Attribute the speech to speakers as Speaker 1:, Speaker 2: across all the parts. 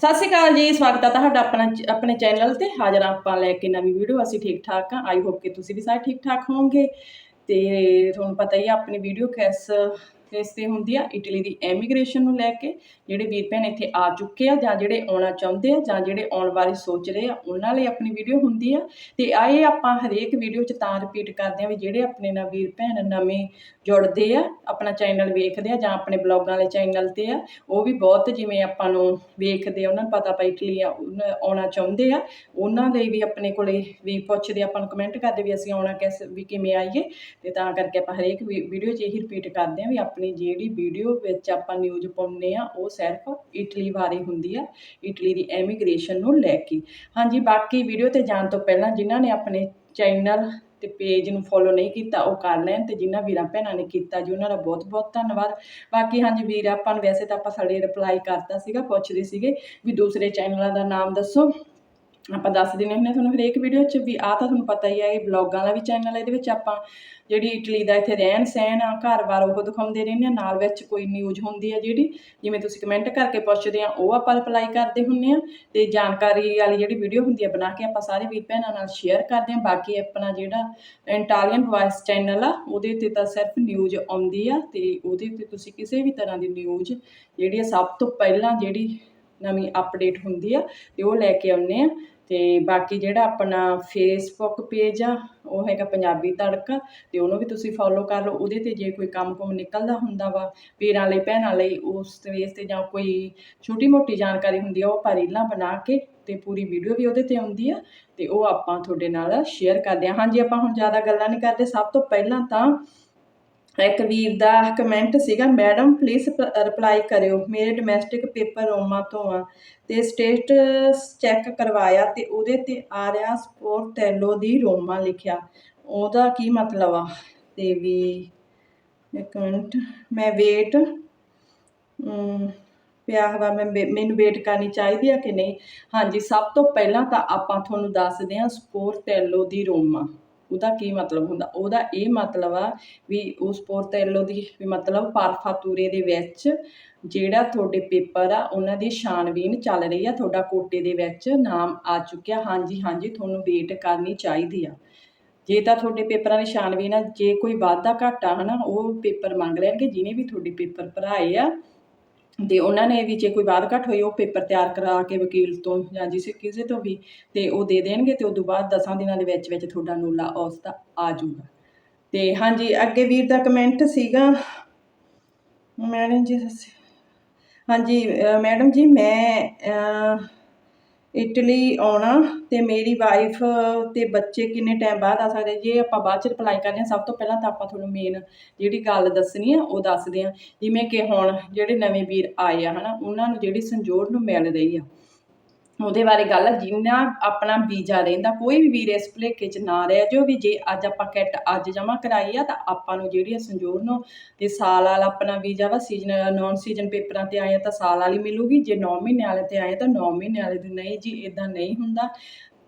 Speaker 1: ਸਤਿ ਸ਼੍ਰੀ ਅਕਾਲ ਜੀ, ਸਵਾਗਤ ਹੈ ਤੁਹਾਡਾ ਆਪਣਾ ਆਪਣੇ ਚੈਨਲ ਤੇ। ਹਾਜ਼ਰ ਆਪਾਂ ਲੈ ਕੇ ਨਵੀਂ ਵੀਡੀਓ, ਅਸੀਂ ਠੀਕ ਠਾਕ ਹਾਂ ਆਈ ਹੋਪ ਕਿ ਤੁਸੀਂ ਵੀ ਸਾਰੇ ਠੀਕ ਠਾਕ ਹੋਵੋਗੇ। ਤੇ ਤੁਹਾਨੂੰ ਪਤਾ ਹੀ ਆ, ਆਪਣੀ ਵੀਡੀਓ ਕਿਸ ਕਿਸ ਤੇ ਹੁੰਦੀ ਆ ਇਟਲੀ ਦੀ ਐਮੀਗ੍ਰੇਸ਼ਨ ਨੂੰ ਲੈ ਕੇ, ਜਿਹੜੇ ਵੀਰ ਭੈਣ ਇੱਥੇ ਆ ਚੁੱਕੇ ਆ ਜਾਂ ਜਿਹੜੇ ਆਉਣਾ ਚਾਹੁੰਦੇ ਆ ਜਾਂ ਜਿਹੜੇ ਆਉਣ ਬਾਰੇ ਸੋਚ ਰਹੇ ਆ, ਉਹਨਾਂ ਲਈ ਆਪਣੀ ਵੀਡੀਓ ਹੁੰਦੀ ਆ। ਤੇ ਆਏ ਆਪਾਂ ਹਰੇਕ ਵੀਡੀਓ 'ਚ ਤਾਂ ਰਿਪੀਟ ਕਰਦੇ ਆ ਵੀ ਜਿਹੜੇ ਆਪਣੇ ਨਾਲ ਵੀਰ ਭੈਣ ਨਵੇਂ ਜੁੜਦੇ ਆ, ਆਪਣਾ ਚੈਨਲ ਵੇਖਦੇ ਆ ਜਾਂ ਆਪਣੇ ਬਲੌਗਾਂ ਵਾਲੇ ਚੈਨਲ ਤੇ ਆ, ਉਹ ਵੀ ਬਹੁਤ ਜਿਵੇਂ ਆਪਾਂ ਨੂੰ ਵੇਖਦੇ ਆ, ਉਹਨਾਂ ਨੂੰ ਪਤਾ ਪਾ ਇਟਲੀ ਆ ਆਉਣਾ ਚਾਹੁੰਦੇ ਆ, ਉਹਨਾਂ ਲਈ ਵੀ ਆਪਣੇ ਕੋਲੇ ਵੀ ਪੁੱਛਦੇ ਆਪਾਂ ਨੂੰ ਕਮੈਂਟ ਕਰਦੇ ਵੀ ਅਸੀਂ ਆਉਣਾ ਕਿਸ, ਵੀ ਕਿਵੇਂ ਆਈਏ। ਤੇ ਤਾਂ ਕਰਕੇ ਆਪਾਂ ਹਰੇਕ ਵੀਡੀਓ 'ਚ ਇਹੀ ਰਿਪੀਟ ਕਰਦੇ ਆ ਵੀ ਆਪਣੀ ਜਿਹੜੀ ਵੀਡੀਓ ਵਿੱਚ ਆਪਾਂ ਨਿਊਜ਼ ਪਾਉਂਦੇ ਆ ਉਹ ਸਿਰਫ ਇਟਲੀ ਬਾਰੇ ਹੁੰਦੀ ਆ, ਇਟਲੀ ਦੀ ਐਮੀਗ੍ਰੇਸ਼ਨ ਨੂੰ ਲੈ ਕੇ। ਹਾਂਜੀ, ਬਾਕੀ ਵੀਡੀਓ ਤੇ ਜਾਣ ਤੋਂ ਪਹਿਲਾਂ ਜਿਨ੍ਹਾਂ ਨੇ ਆਪਣੇ ਚੈਨਲ ਤੇ ਪੇਜ ਨੂੰ ਫੋਲੋ ਨਹੀਂ ਕੀਤਾ, ਉਹ ਕਰ ਲੈਣ ਤੇ ਜਿਨ੍ਹਾਂ ਵੀਰਾਂ ਭੈਣਾਂ ਨੇ ਕੀਤਾ ਜੀ, ਉਹਨਾਂ ਦਾ ਬਹੁਤ ਬਹੁਤ ਧੰਨਵਾਦ। ਬਾਕੀ ਹਾਂਜੀ ਵੀਰ, ਆਪਾਂ ਨੂੰ ਵੈਸੇ ਤਾਂ ਆਪਾਂ ਸਾਡੇ ਰਿਪਲਾਈ ਕਰਤਾ ਸੀਗਾ, ਪੁੱਛਦੇ ਸੀਗੇ ਵੀ ਦੂਸਰੇ ਚੈਨਲਾਂ ਦਾ ਨਾਮ ਦੱਸੋ। ਆਪਾਂ ਦੱਸ ਦਿੰਦੇ ਹੁੰਦੇ ਹਾਂ ਤੁਹਾਨੂੰ ਹਰੇਕ ਵੀਡੀਓ 'ਚ ਵੀ ਆ ਤਾਂ ਤੁਹਾਨੂੰ ਪਤਾ ਹੀ ਹੈ ਇਹ ਬਲੌਗਾਂ ਦਾ ਵੀ ਚੈਨਲ ਹੈ ਇਹਦੇ ਵਿੱਚ ਆਪਾਂ ਜਿਹੜੀ ਇਟਲੀ ਦਾ ਇੱਥੇ ਰਹਿਣ ਸਹਿਣ ਆ, ਘਰ-ਬਾਰ ਉਹ ਦਿਖਾਉਂਦੇ ਰਹਿੰਦੇ ਆ ਨਾਲ ਵਿੱਚ ਕੋਈ ਨਿਊਜ਼ ਹੁੰਦੀ ਆ ਜਿਹੜੀ, ਜਿਵੇਂ ਤੁਸੀਂ ਕਮੈਂਟ ਕਰਕੇ ਪੁੱਛਦੇ ਆ, ਉਹ ਆਪਾਂ ਰਿਪਲਾਈ ਕਰਦੇ ਹੁੰਨੇ ਆ ਤੇ ਜਾਣਕਾਰੀ ਵਾਲੀ ਜਿਹੜੀ ਵੀਡੀਓ ਹੁੰਦੀ ਆ ਬਣਾ ਕੇ ਆਪਾਂ ਸਾਰੇ ਵੀਰ ਭੈਣਾਂ ਨਾਲ ਸ਼ੇਅਰ ਕਰਦੇ ਆ ਬਾਕੀ ਆਪਣਾ ਜਿਹੜਾ ਇੰਟਾਲੀਅਨ ਵੌਇਸ ਚੈਨਲ ਆ, ਉਹਦੇ ਤੇ ਤਾਂ ਸਿਰਫ ਨਿਊਜ਼ ਆਉਂਦੀ ਆ ਤੇ ਉਹਦੇ ਤੇ ਤੁਸੀਂ ਕਿਸੇ ਵੀ ਤਰ੍ਹਾਂ ਦੀ ਨਿਊਜ਼ ਜਿਹੜੀ ਆ ਸਭ ਤੋਂ ਪਹਿਲਾਂ ਜਿਹੜੀ ਨਵੀਂ ਅਪਡੇਟ ਹੁੰਦੀ ਆ, ਤੇ ਉਹ ਲੈ ਕੇ ਆਉਂਦੇ ਆ ਤੇ ਬਾਕੀ ਜਿਹੜਾ ਆਪਣਾ ਫੇਸਬੁੱਕ ਪੇਜ ਆ, ਉਹ ਹੈਗਾ ਪੰਜਾਬੀ ਤੜਕਾ, ਤੇ ਉਹਨੂੰ ਵੀ ਤੁਸੀਂ ਫੋਲੋ ਕਰ ਲਓ। ਉਹਦੇ ਤੇ ਜੇ ਕੋਈ ਕੰਮ ਕੁਮ ਨਿਕਲਦਾ ਹੁੰਦਾ ਵਾ, ਪੀਰਾਂ ਲਈ, ਭੈਣਾਂ ਲਈ, ਉਸ ਸਪੇਸ ਤੇ ਜਾਂ ਕੋਈ ਛੋਟੀ ਮੋਟੀ ਜਾਣਕਾਰੀ ਹੁੰਦੀ ਆ, ਉਹ ਆਪਾਂ ਰੀਲਾਂ ਬਣਾ ਕੇ ਤੇ ਪੂਰੀ ਵੀਡੀਓ ਵੀ ਉਹਦੇ ਤੇ ਆਉਂਦੀ ਆ, ਤੇ ਉਹ ਆਪਾਂ ਤੁਹਾਡੇ ਨਾਲ ਸ਼ੇਅਰ ਕਰਦੇ ਆ। ਹਾਂਜੀ, ਆਪਾਂ ਹੁਣ ਜ਼ਿਆਦਾ ਗੱਲਾਂ ਨਹੀਂ ਕਰਦੇ। ਸਭ ਤੋਂ ਪਹਿਲਾਂ ਤਾਂ ਇੱਕ ਵੀਰ ਦਾ ਕਮੈਂਟ ਸੀਗਾ ਮੈਡਮ ਪਲੀਜ਼ ਰਿਪਲਾਈ ਕਰਿਓ। ਮੇਰੇ ਡੋਮੈਸਟਿਕ ਪੇਪਰ ਰੋਮਾ ਤੋਂ ਆ ਤੇ ਸਟੇਟਸ ਚੈੱਕ ਕਰਵਾਇਆ ਤੇ ਉਹਦੇ ਤੇ ਆ ਰਿਹਾ ਸਪੋਰਟੈਲੋ ਦੀ ਰੋਮਾ ਲਿਖਿਆ। ਉਹਦਾ ਕੀ ਮਤਲਬ ਆ? ਤੇ ਵੀ ਇੱਕ ਮਿੰਟ, ਮੈਂ ਵੇਟ ਪਿਆ ਵਾ ਮੈਂ ਮੈਨੂੰ ਵੇਟ ਕਰਨੀ ਚਾਹੀਦੀ ਆ ਕਿ ਨਹੀਂ? ਹਾਂਜੀ, ਸਭ ਤੋਂ ਪਹਿਲਾਂ ਤਾਂ ਆਪਾਂ ਤੁਹਾਨੂੰ ਦੱਸਦੇ ਹਾਂ ਸਪੋਰਟੈਲੋ ਦੀ ਰੋਮਾ। ਉਹਦਾ ਕੀ ਮਤਲਬ ਹੁੰਦਾ? ਉਹਦਾ ਇਹ ਮਤਲਬ ਆ ਵੀ ਉਸ ਪੋਰਤੈਲੋ ਦੀ ਵੀ ਮਤਲਬ ਪਾਰਫਾਤੂਰੇ ਦੇ ਵਿੱਚ ਜਿਹੜਾ ਤੁਹਾਡੇ ਪੇਪਰ ਆ, ਉਹਨਾਂ ਦੀ ਛਾਣਬੀਨ ਚੱਲ ਰਹੀ ਆ, ਤੁਹਾਡਾ ਕੋਟੇ ਦੇ ਵਿੱਚ ਨਾਮ ਆ ਚੁੱਕਿਆ। ਹਾਂਜੀ ਹਾਂਜੀ, ਤੁਹਾਨੂੰ ਵੇਟ ਕਰਨੀ ਚਾਹੀਦੀ ਆ। ਜੇ ਤਾਂ ਤੁਹਾਡੇ ਪੇਪਰਾਂ ਦੀ ਛਾਣਬੀਨ ਆ, ਜੇ ਕੋਈ ਵਾਧਾ ਘਾਟਾ ਹਨਾ, ਉਹ ਪੇਪਰ ਮੰਗ ਲੈਣਗੇ ਜਿਹਨੇ ਵੀ ਤੁਹਾਡੇ ਪੇਪਰ ਭਰਾਏ ਆ ਤੇ ਉਹਨਾਂ ਨੇ ਵੀ ਜੇ ਕੋਈ ਬਾਤ ਘੱਟ ਹੋਈ ਉਹ ਪੇਪਰ ਤਿਆਰ ਕਰਾ ਕੇ ਵਕੀਲ ਤੋਂ ਜਾਂ ਜਿਸੇ ਕਿਸੇ ਤੋਂ ਵੀ, ਤੇ ਉਹ ਦੇ ਦੇਣਗੇ ਤੇ ਉਸ ਤੋਂ ਬਾਅਦ 10 ਦਿਨਾਂ ਦੇ ਵਿੱਚ ਵਿੱਚ ਤੁਹਾਡਾ ਨੂਲਾ ਉਸ ਦਾ ਆ ਜਾਊਗਾ ਤੇ ਹਾਂਜੀ, ਅੱਗੇ ਵੀਰ ਦਾ ਕਮੈਂਟ ਸੀਗਾ ਮੈਡਮ ਜੀ ਦੱਸਿਓ। ਹਾਂਜੀ ਮੈਡਮ ਜੀ, ਮੈਂ ਇਟਲੀ ਆਉਣਾ ਅਤੇ ਮੇਰੀ ਵਾਈਫ ਅਤੇ ਬੱਚੇ ਕਿੰਨੇ ਟਾਈਮ ਬਾਅਦ ਆ ਸਕਦੇ? ਜੇ ਆਪਾਂ ਬਾਅਦ ਚ ਰਿਪਲਾਈ ਕਰਦੇ ਹਾਂ, ਸਭ ਤੋਂ ਪਹਿਲਾਂ ਤਾਂ ਆਪਾਂ ਤੁਹਾਨੂੰ ਮੇਨ ਜਿਹੜੀ ਗੱਲ ਦੱਸਣੀ ਆ, ਉਹ ਦੱਸਦੇ ਹਾਂ। ਜਿਵੇਂ ਕਿ ਹੁਣ ਜਿਹੜੇ ਨਵੇਂ ਵੀਰ ਆਏ ਆ ਹੈ ਨਾ ਉਹਨਾਂ ਨੂੰ ਜਿਹੜੀ ਸੰਜੋੜ ਨੂੰ ਮਿਲ ਰਹੀ ਆ। ਉਹਦੇ ਬਾਰੇ ਗੱਲ ਆ, ਜਿੰਨਾ ਆਪਣਾ ਵੀਜ਼ਾ ਰਹਿੰਦਾ ਕੋਈ ਵੀ ਵੀਰ ਇਸ ਭੁਲੇਖੇ 'ਚ ਨਾ ਰਹਿ ਜੋ ਵੀ ਜੇ ਅੱਜ ਆਪਾਂ ਕਿੱਟ ਅੱਜ ਜਮ੍ਹਾਂ ਕਰਾਈ ਆ ਤਾਂ ਆਪਾਂ ਨੂੰ ਜਿਹੜੀ ਆ ਸੰਜੋਰ ਨੂੰ ਤੇ ਸਾਲ ਵਾਲਾ ਆਪਣਾ ਵੀਜ਼ਾ ਵਾ ਸੀਜ਼ਨ ਨੌਨ ਸੀਜ਼ਨ ਪੇਪਰਾਂ ਤੇ ਆਏ ਆ ਤਾਂ ਸਾਲ ਵਾਲੀ ਮਿਲੂਗੀ, ਜੇ 9 ਮਹੀਨੇ ਵਾਲੇ ਤੇ ਆਏ ਤਾਂ 9 ਮਹੀਨੇ ਵਾਲੇ ਦੀ ਨਹੀਂ ਜੀ ਇਦਾਂ ਨਹੀਂ ਹੁੰਦਾ।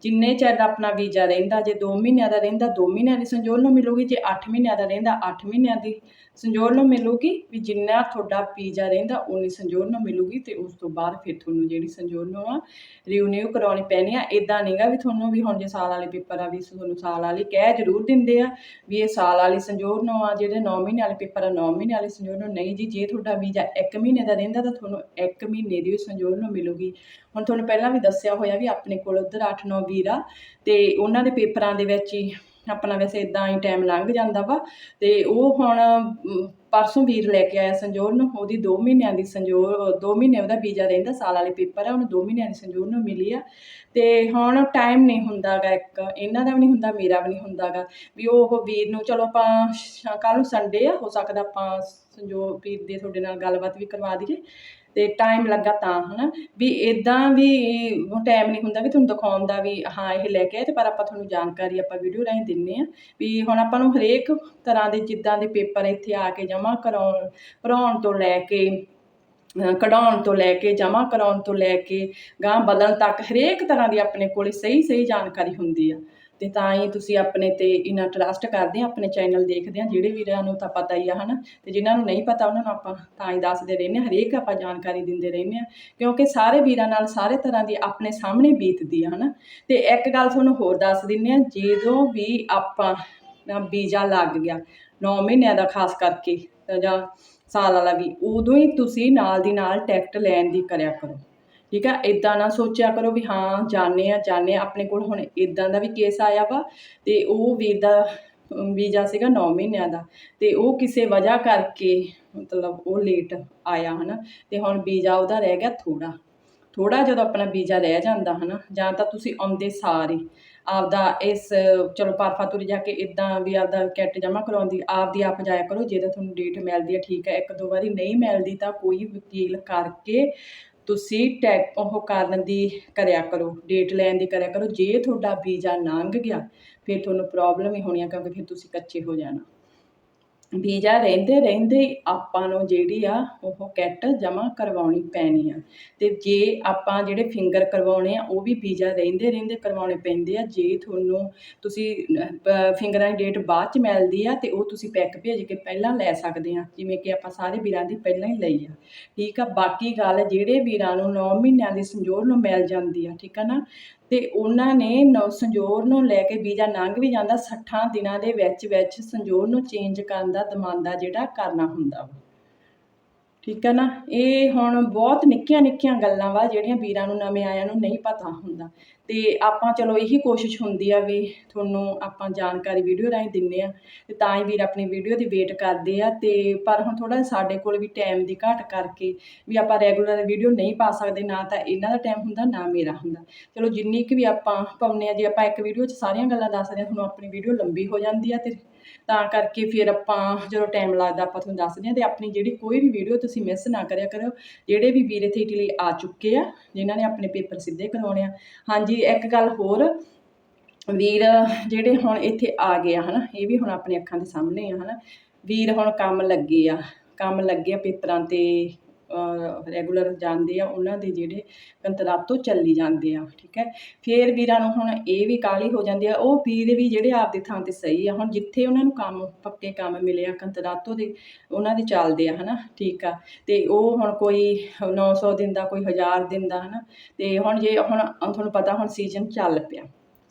Speaker 1: ਜਿੰਨੇ ਚਿਰ ਦਾ ਆਪਣਾ ਵੀਜ਼ਾ ਰਹਿੰਦਾ, ਜੇ 2 ਮਹੀਨਿਆਂ ਦਾ ਰਹਿੰਦਾ 2 ਮਹੀਨਿਆਂ ਦੀ ਸੰਜੋਲ ਨੂੰ ਮਿਲੂਗੀ, ਜੇ 8 ਮਹੀਨਿਆਂ ਦਾ ਰਹਿੰਦਾ 8 ਮਹੀਨਿਆਂ ਦੀ ਸੰਜੋੜ ਨੂੰ ਮਿਲੂਗੀ, ਵੀ ਜਿੰਨਾ ਤੁਹਾਡਾ ਵੀਜ਼ਾ ਰਹਿੰਦਾ ਉਨੀ ਸੰਜੋਲ ਨੂੰ ਮਿਲੂਗੀ ਤੇ ਉਸ ਤੋਂ ਬਾਅਦ ਫਿਰ ਤੁਹਾਨੂੰ ਜਿਹੜੀ ਸੰਜੋੜ ਨੂੰ ਆ ਰਿਨਿਊ ਕਰਾਉਣੀ ਪੈਣੀ ਆ। ਇਦਾਂ ਨਹੀਂਗਾ ਵੀ ਤੁਹਾਨੂੰ ਵੀ ਹੁਣ ਜੇ ਸਾਲ ਵਾਲੇ ਪੇਪਰ ਆ, ਵੀ ਤੁਹਾਨੂੰ ਸਾਲ ਵਾਲੀ ਕਹਿ ਜ਼ਰੂਰ ਦਿੰਦੇ ਆ ਵੀ ਇਹ ਸਾਲ ਵਾਲੀ ਸੰਜੋੜ ਨੂੰ ਆ, ਜਿਹੜੇ 9 ਮਹੀਨੇ ਵਾਲੇ ਪੇਪਰ ਆ 9 ਮਹੀਨੇ ਵਾਲੇ ਸੰਜੋੜ ਨੂੰ ਨਹੀਂ ਜੀ, ਜੇ ਤੁਹਾਡਾ ਵੀਜ਼ਾ 1 ਮਹੀਨੇ ਦਾ ਰਹਿੰਦਾ, ਤਾਂ ਤੁਹਾਨੂੰ 1 ਮਹੀਨੇ ਦੀ ਸੰਜੋੜ ਨੂੰ ਮਿਲੂਗੀ। ਹੁਣ ਤੁਹਾਨੂੰ ਪਹਿਲਾਂ ਵੀ ਦੱਸਿਆ ਹੋਇਆ ਵੀ ਆਪਣੇ ਕੋਲ ਉਧਰ 8-9 ਵੀਰ ਆ ਤੇ ਉਹਨਾਂ ਦੇ ਪੇਪਰਾਂ ਦੇ ਵਿੱਚ ਹੀ ਆਪਣਾ ਵੈਸੇ ਇਦਾਂ ਹੀ ਟਾਈਮ ਲੰਘ ਜਾਂਦਾ ਵਾ। ਤੇ ਉਹ ਹੁਣ ਪਰਸੋਂ ਵੀਰ ਲੈ ਕੇ ਆਇਆ ਸੰਜੋਰ ਨੂੰ। ਉਹਦੀ 2 ਮਹੀਨਿਆਂ ਦੀ ਸੰਜੋਰ 2 ਮਹੀਨੇ ਉਹਦਾ ਵੀਜ਼ਾ ਰਹਿੰਦਾ, ਸਾਲ ਵਾਲੇ ਪੇਪਰ ਆ, ਉਹਨੂੰ 2 ਮਹੀਨਿਆਂ ਦੀ ਸੰਜੋਰ ਨੂੰ ਮਿਲੀ ਆ। ਤੇ ਹੁਣ ਟਾਈਮ ਨਹੀਂ ਹੁੰਦਾਗਾ ਇੱਕ। ਇਹਨਾਂ ਦਾ ਵੀ ਨਹੀਂ ਹੁੰਦਾ, ਮੇਰਾ ਵੀ ਨਹੀਂ ਹੁੰਦਾਗਾ। ਵੀ ਉਹ ਵੀਰ ਨੂੰ ਚਲੋ ਆਪਾਂ ਕੱਲ ਨੂੰ ਸੰਡੇ ਆ, ਹੋ ਸਕਦਾ ਆਪਾਂ ਸੰਜੋਗ ਵੀਰ ਦੇ ਤੁਹਾਡੇ ਨਾਲ ਗੱਲਬਾਤ ਵੀ ਕਰਵਾ ਦਈਏ। ਅਤੇ ਟਾਈਮ ਲੱਗਾ ਤਾਂ ਹੈ ਨਾ ਵੀ ਇੱਦਾਂ ਵੀ ਟਾਈਮ ਨਹੀਂ ਹੁੰਦਾ ਵੀ ਤੁਹਾਨੂੰ ਦਿਖਾਉਣ ਦਾ ਵੀ, ਹਾਂ, ਇਹ ਲੈ ਕੇ ਆਏ ਅਤੇ ਪਰ ਆਪਾਂ ਤੁਹਾਨੂੰ ਜਾਣਕਾਰੀ ਆਪਾਂ ਵੀਡੀਓ ਰਾਹੀਂ ਦਿੰਦੇ ਹਾਂ ਵੀ ਹੁਣ ਆਪਾਂ ਨੂੰ ਹਰੇਕ ਤਰ੍ਹਾਂ ਦੇ ਜਿੱਦਾਂ ਦੇ ਪੇਪਰ ਇੱਥੇ ਆ ਕੇ ਜਮ੍ਹਾਂ ਕਰਾਉਣ ਭਰਾਉਣ ਤੋਂ ਲੈ ਕੇ ਕਢਾਉਣ ਤੋਂ ਲੈ ਕੇ, ਜਮ੍ਹਾਂ ਕਰਾਉਣ ਤੋਂ ਲੈ ਕੇ ਗਾਂ ਬਦਲਣ ਤੱਕ ਹਰੇਕ ਤਰ੍ਹਾਂ ਦੀ ਆਪਣੇ ਕੋਲੇ ਸਹੀ ਸਹੀ ਜਾਣਕਾਰੀ ਹੁੰਦੀ ਆ। ਤੇ ਤਾਂ ਹੀ ਤੁਸੀਂ ਆਪਣੇ ਤੇ ਇਨਾ ਟਰਸਟ ਕਰਦੇ ਆ, ਆਪਣੇ ਚੈਨਲ ਦੇਖਦੇ ਆ, ਜਿਹੜੇ ਵੀਰਾਂ ਨੂੰ ਤਾਂ ਪਤਾ ਹੀ ਆ, ਹਨਾ? ਤੇ ਜਿਨ੍ਹਾਂ ਨੂੰ ਨਹੀਂ ਪਤਾ, ਉਹਨਾਂ ਨੂੰ ਆਪਾਂ ਤਾਂ ਹੀ ਦੱਸਦੇ ਰਹਿੰਦੇ ਆ, ਹਰੇਕ ਆਪਾਂ ਜਾਣਕਾਰੀ ਦਿੰਦੇ ਰਹਿੰਦੇ ਆ। ਕਿਉਂਕਿ ਸਾਰੇ ਵੀਰਾਂ ਨਾਲ ਸਾਰੇ ਤਰ੍ਹਾਂ ਦੀ ਆਪਣੇ ਸਾਹਮਣੇ ਬੀਤਦੀ ਆ, ਹਨਾ? ਤੇ ਇੱਕ ਗੱਲ ਤੁਹਾਨੂੰ ਹੋਰ ਦੱਸ ਦਿੰਨੇ ਆ, ਜਦੋਂ ਵੀ ਆਪਾਂ ਨਾ ਵੀਜ਼ਾ ਲੱਗ ਗਿਆ 9 ਮਹੀਨਿਆਂ ਦਾ ਖਾਸ ਕਰਕੇ, ਜਾਂ ਸਾਲ ਵਾਲਾ ਵੀ, ਉਦੋਂ ਹੀ ਤੁਸੀਂ ਨਾਲ ਦੀ ਨਾਲ ਟਿਕਟ ਲੈਣ ਦੀ ਕਰਿਆ ਕਰੋ। ਠੀਕ ਆ? ਇਦਾਂ ਨਾ ਸੋਚਿਆ ਕਰੋ ਵੀ ਹਾਂ, ਜਾਣੇ ਆ ਜਾਣੇ ਆ। ਆਪਣੇ ਕੋਲ ਹੁਣ ਇਦਾਂ ਦਾ ਵੀ ਕੇਸ ਆਇਆ ਵਾ ਤੇ ਉਹ ਵੀਰ ਦਾ ਵੀਜ਼ਾ ਸੀਗਾ 9 ਮਹੀਨਿਆਂ ਦਾ ਤੇ ਉਹ ਕਿਸੇ ਵਜ੍ਹਾ ਕਰਕੇ ਮਤਲਬ ਉਹ ਲੇਟ ਆਇਆ, ਹਨਾ? ਤੇ ਹੁਣ ਵੀਜ਼ਾ ਉਹਦਾ ਰਹਿ ਗਿਆ ਥੋੜਾ ਥੋੜਾ ਜਦੋਂ ਆਪਣਾ ਵੀਜ਼ਾ ਰਹਿ ਜਾਂਦਾ, ਹਨਾ? ਜਾਂ ਤਾਂ ਤੁਸੀਂ ਆਉਂਦੇ ਸਾਰ। ਹੀ ਆਪਦਾ ਇਸ, ਚਲੋ ਪਾਰਫਾ ਤੁਰ ਜਾ ਕੇ ਇਦਾਂ ਵੀ ਆਪਦਾ ਕਿੱਟ ਜਮ੍ਹਾਂ ਕਰਵਾਉਂਦੀ, ਆਪਦੀ ਆਪ ਜਾਇਆ ਕਰੋ। ਜੇ ਤਾਂ ਤੁਹਾਨੂੰ ਡੇਟ ਮਿਲਦੀ ਹੈ ਠੀਕ ਹੈ ਇੱਕ ਦੋ ਵਾਰੀ ਨਹੀਂ ਮਿਲਦੀ ਤਾਂ ਕੋਈ ਵਕੀਲ ਕਰਕੇ ਤੁਸੀਂ ਟੈਕ ਉਹ ਕਰਨ ਦੀ ਕਰਿਆ ਕਰੋ ਡੇਟ ਲੈਣ ਦੀ ਕਰਿਆ ਕਰੋ, ਜੇ ਤੁਹਾਡਾ ਵੀਜ਼ਾ ਲੰਘ ਗਿਆ, ਫਿਰ ਤੁਹਾਨੂੰ ਪ੍ਰੋਬਲਮ ਹੀ ਹੋਣੀ ਆ ਕਿਉਂਕਿ ਫਿਰ ਤੁਸੀਂ ਕੱਚੇ ਹੋ ਜਾਣਾ। ਵੀਜ਼ਾ ਰਹਿੰਦੇ ਰਹਿੰਦੇ ਆਪਾਂ ਨੂੰ ਜਿਹੜੀ ਆ ਉਹ ਕਿੱਟ ਜਮ੍ਹਾਂ ਕਰਵਾਉਣੀ ਪੈਣੀ ਆ। ਅਤੇ ਜੇ ਆਪਾਂ ਜਿਹੜੇ ਫਿੰਗਰ ਕਰਵਾਉਣੇ ਆ, ਉਹ ਵੀ ਵੀਜ਼ਾ ਰਹਿੰਦੇ ਰਹਿੰਦੇ ਕਰਵਾਉਣੇ ਪੈਂਦੇ ਆ। ਜੇ ਤੁਹਾਨੂੰ ਤੁਸੀਂ ਫਿੰਗਰਾਂ ਦੀ ਡੇਟ ਬਾਅਦ ਚ ਮਿਲਦੀ ਆ, ਤੇ ਉਹ ਤੁਸੀਂ ਪੈਕ ਭੇਜ ਕੇ ਪਹਿਲਾਂ ਲੈ ਸਕਦੇ ਆ। ਜਿਵੇਂ ਕਿ ਆਪਾਂ ਸਾਰੇ ਵੀਰਾਂ ਦੀ ਪਹਿਲਾਂ ਹੀ ਲਈ ਆ। ਠੀਕ ਆ? ਬਾਕੀ ਗੱਲ, ਜਿਹੜੇ ਵੀਰਾਂ ਨੂੰ 9 ਮਹੀਨਿਆਂ ਦੀ ਸੰਜੋਰ ਨੂੰ ਮਿਲ ਜਾਂਦੀ ਆ, ਠੀਕ ਆ ਨਾ? ਤੇ ਉਹਨਾਂ ਨੇ ਨੌ, ਸੰਜੋਰ ਨੂੰ ਲੈ ਕੇ ਵੀਜ਼ਾ ਲੰਘ ਵੀ ਜਾਂਦਾ। 60 ਦਿਨਾਂ ਦੇ ਵਿੱਚ ਵਿੱਚ ਸੰਜੋਰ ਨੂੰ ਚੇਂਜ ਕਰਨ ਦਾ ਦਮਾਂਦਾ ਜਿਹੜਾ ਕਰਨਾ ਹੁੰਦਾ ਵਾ। ਠੀਕ ਹੈ ਨਾ? ਇਹ ਹੁਣ ਬਹੁਤ ਨਿੱਕੀਆਂ ਨਿੱਕੀਆਂ ਗੱਲਾਂ ਵਾ, ਜਿਹੜੀਆਂ ਵੀਰਾਂ ਨੂੰ, ਨਵੇਂ ਆਇਆਂ ਨੂੰ ਨਹੀਂ ਪਤਾ ਹੁੰਦਾ। ਤੇ ਆਪਾਂ ਚਲੋ ਇਹੀ ਕੋਸ਼ਿਸ਼ ਹੁੰਦੀ ਆ ਵੀ ਤੁਹਾਨੂੰ ਆਪਾਂ ਜਾਣਕਾਰੀ ਵੀਡੀਓ ਰਾਹੀਂ ਦਿੰਨੇ ਆ। ਤੇ ਤਾਂ ਹੀ ਵੀਰ ਆਪਣੀ ਵੀਡੀਓ ਦੀ ਵੇਟ ਕਰਦੇ ਆ। ਤੇ ਪਰ ਹੁਣ ਥੋੜਾ ਸਾਡੇ ਕੋਲ ਵੀ ਟਾਈਮ ਦੀ ਘਾਟ ਕਰਕੇ ਵੀ ਆਪਾਂ ਰੈਗੂਲਰ ਵੀਡੀਓ ਨਹੀਂ ਪਾ ਸਕਦੇ, ਨਾ ਤਾਂ ਇਹਨਾਂ ਦਾ ਟਾਈਮ ਹੁੰਦਾ, ਨਾ ਮੇਰਾ ਹੁੰਦਾ। ਚਲੋ ਜਿੰਨੀ ਕੁ ਵੀ ਆਪਾਂ ਪਾਉਂਦੇ ਆ, ਜੇ ਆਪਾਂ ਇੱਕ ਵੀਡੀਓ 'ਚ ਸਾਰੀਆਂ ਗੱਲਾਂ ਦੱਸਦੇ ਆ, ਤੁਹਾਨੂੰ ਆਪਣੀ ਵੀਡੀਓ ਲੰਬੀ ਹੋ ਜਾਂਦੀ ਆ ਤੇ ਤਾਂ ਕਰਕੇ ਫਿਰ ਆਪਾਂ ਜਦੋਂ ਟਾਈਮ ਲੱਗਦਾ ਆਪਾਂ ਤੁਹਾਨੂੰ ਦੱਸਦੇ ਹਾਂ ਤੇ ਆਪਣੀ ਜਿਹੜੀ ਕੋਈ ਵੀ ਵੀਡੀਓ ਤੁਸੀਂ ਮਿਸ ਨਾ ਕਰਿਆ ਕਰੋ। ਜਿਹੜੇ ਵੀ ਵੀਰ ਇੱਥੇ ਇਟਲੀ ਆ ਚੁੱਕੇ ਆ, ਜਿਨ੍ਹਾਂ ਨੇ ਆਪਣੇ ਪੇਪਰ ਸਿੱਧੇ ਕਰਵਾਉਣੇ ਆ। ਹਾਂਜੀ, ਇੱਕ ਗੱਲ ਹੋਰ, ਵੀਰ ਜਿਹੜੇ ਹੁਣ ਇੱਥੇ ਆ ਗਏ ਆ, ਹਨਾ, ਇਹ ਵੀ ਹੁਣ ਆਪਣੀ ਅੱਖਾਂ ਦੇ ਸਾਹਮਣੇ ਆ, ਹਨਾ। ਵੀਰ ਹੁਣ ਕੰਮ ਲੱਗੇ ਆ, ਕੰਮ ਲੱਗੇ ਆ ਪੇਪਰਾਂ ਤੇ। ਰੈਗੂਲਰ ਜਾਂਦੇ ਆ, ਉਹਨਾਂ ਦੇ ਜਿਹੜੇ ਕੰਤਰਾਤੋਂ ਚੱਲੀ ਜਾਂਦੇ ਆ, ਠੀਕ ਹੈ। ਫਿਰ ਵੀਰਾਂ ਨੂੰ ਹੁਣ ਇਹ ਵੀ ਕਾਹਲੀ ਹੋ ਜਾਂਦੀ ਆ, ਉਹ ਵੀਰ ਵੀ ਜਿਹੜੇ ਆਪਦੀ ਥਾਂ ਤੇ ਸਹੀ ਆ, ਹੁਣ ਜਿੱਥੇ ਉਹਨਾਂ ਨੂੰ ਕੰਮ, ਪੱਕੇ ਕੰਮ ਮਿਲੇ ਆ, ਕੰਤਰਾਤੋਂ ਦੇ ਉਹਨਾਂ ਦੇ ਚੱਲਦੇ ਆ, ਹਨਾ, ਠੀਕ ਆ। ਤੇ ਉਹ ਹੁਣ ਕੋਈ 900 ਦਿਨ ਦਾ, ਕੋਈ 1000 ਦਿਨ ਦਾ, ਹਨਾ, ਤੇ ਹੁਣ ਜੇ, ਹੁਣ ਤੁਹਾਨੂੰ ਪਤਾ ਹੁਣ ਸੀਜ਼ਨ ਚੱਲ ਪਿਆ।